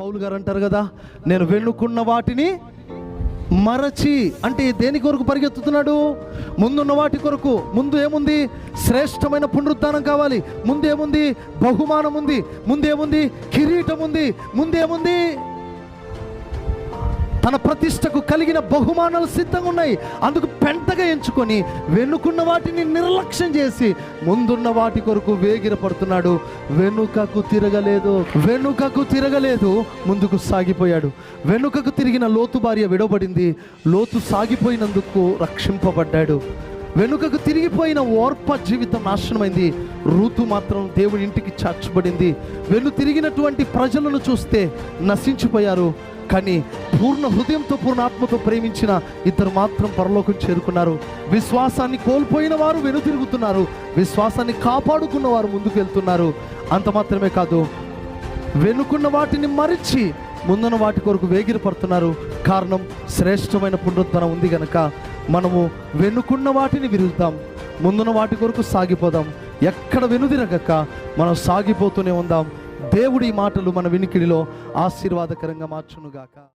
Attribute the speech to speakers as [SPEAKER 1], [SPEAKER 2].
[SPEAKER 1] పౌలు గారు అంటారు కదా నేను వెనుకున్న వాటిని మరచి అంటే దేని కొరకు పరిగెత్తుతున్నాడు? ముందున్న వాటి కొరకు. ముందు ఏముంది? శ్రేష్టమైన పునరుద్ధానం కావాలి. ముందేముంది బహుమానం ఉంది. ముందేముంది కిరీటం ఉంది. ముందేముంది తన ప్రతిష్టకు కలిగిన బహుమానాలు సిద్ధంగా ఉన్నాయి. అందుకు పెంటగా ఎంచుకొని వెనుకున్న వాటిని నిర్లక్ష్యం చేసి ముందున్న వాటి కొరకు వేగిర పడుతున్నాడు వెనుకకు తిరగలేదు వెనుకకు తిరగలేదు ముందుకు సాగిపోయాడు. వెనుకకు తిరిగిన లోతు భార్య విడవబడింది. లోతు సాగిపోయినందుకు రక్షింపబడ్డాడు. వెనుకకు తిరిగిపోయిన ఓర్ప జీవితం నాశనమైంది. ఋతు మాత్రం దేవుడి ఇంటికి చాచబడింది. వెను తిరిగినటువంటి ప్రజలను చూస్తే నశించిపోయారు. కానీ పూర్ణ హృదయంతో పూర్ణ ఆత్మతో ప్రేమించిన ఇద్దరు మాత్రం పరలోకం చేరుకున్నారు. విశ్వాసాన్ని కోల్పోయిన వారు వెనుతిరుగుతున్నారు. విశ్వాసాన్ని కాపాడుకున్న వారు ముందుకు వెళ్తున్నారు అంత మాత్రమే కాదు వెనుకున్న వాటిని మరిచి ముందున్న వాటి కొరకు వేగిరపడుతున్నారు. కారణం శ్రేష్టమైన పునరుద్ధరణ ఉంది గనక మనము వెనుకున్న వాటిని విరుగుతాం ముందున్న వాటి కొరకు సాగిపోదాం. ఎక్కడ వెనుదిరగక మనం సాగిపోతూనే ఉందాం. దేవుడి మాటలు మన వినికిడిలో ఆశీర్వాదకరంగా మార్చునుగాక.